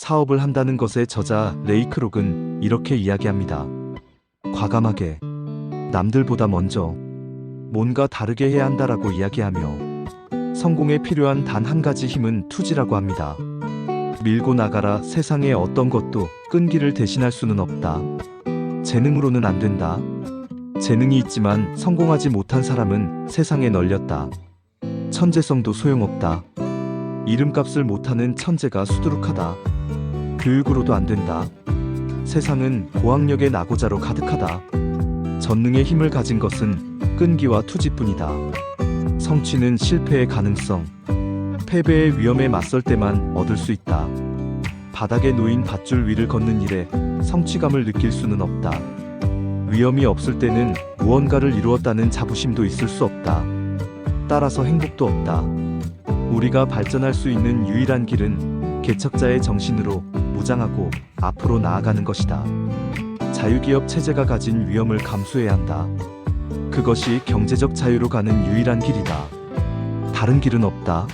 사업을 한다는 것의 저자 레이크록은 이렇게 이야기합니다. 과감하게 남들보다 먼저 뭔가 다르게 해야 한다라고 이야기하며 성공에 필요한 단 한 가지 힘은 투지라고 합니다. 밀고 나가라 세상에 어떤 것도 끈기를 대신할 수는 없다. 재능으로는 안 된다. 재능이 있지만 성공하지 못한 사람은 세상에 널렸다. 천재성도 소용없다. 이름값을 못하는 천재가 수두룩하다. 교육으로도 안 된다. 세상은 고학력의 낙오자로 가득하다. 전능의 힘을 가진 것은 끈기와 투지뿐이다. 성취는 실패의 가능성, 패배의 위험에 맞설 때만 얻을 수 있다. 바닥에 놓인 밧줄 위를 걷는 일에 성취감을 느낄 수는 없다. 위험이 없을 때는 무언가를 이루었다는 자부심도 있을 수 없다. 따라서 행복도 없다. 우리가 발전할 수 있는 유일한 길은 개척자의 정신으로 무장하고 앞으로 나아가는 것이다. 자유기업 체제가 가진 위험을 감수해야 한다. 그것이 경제적 자유로 가는 유일한 길이다. 다른 길은 없다.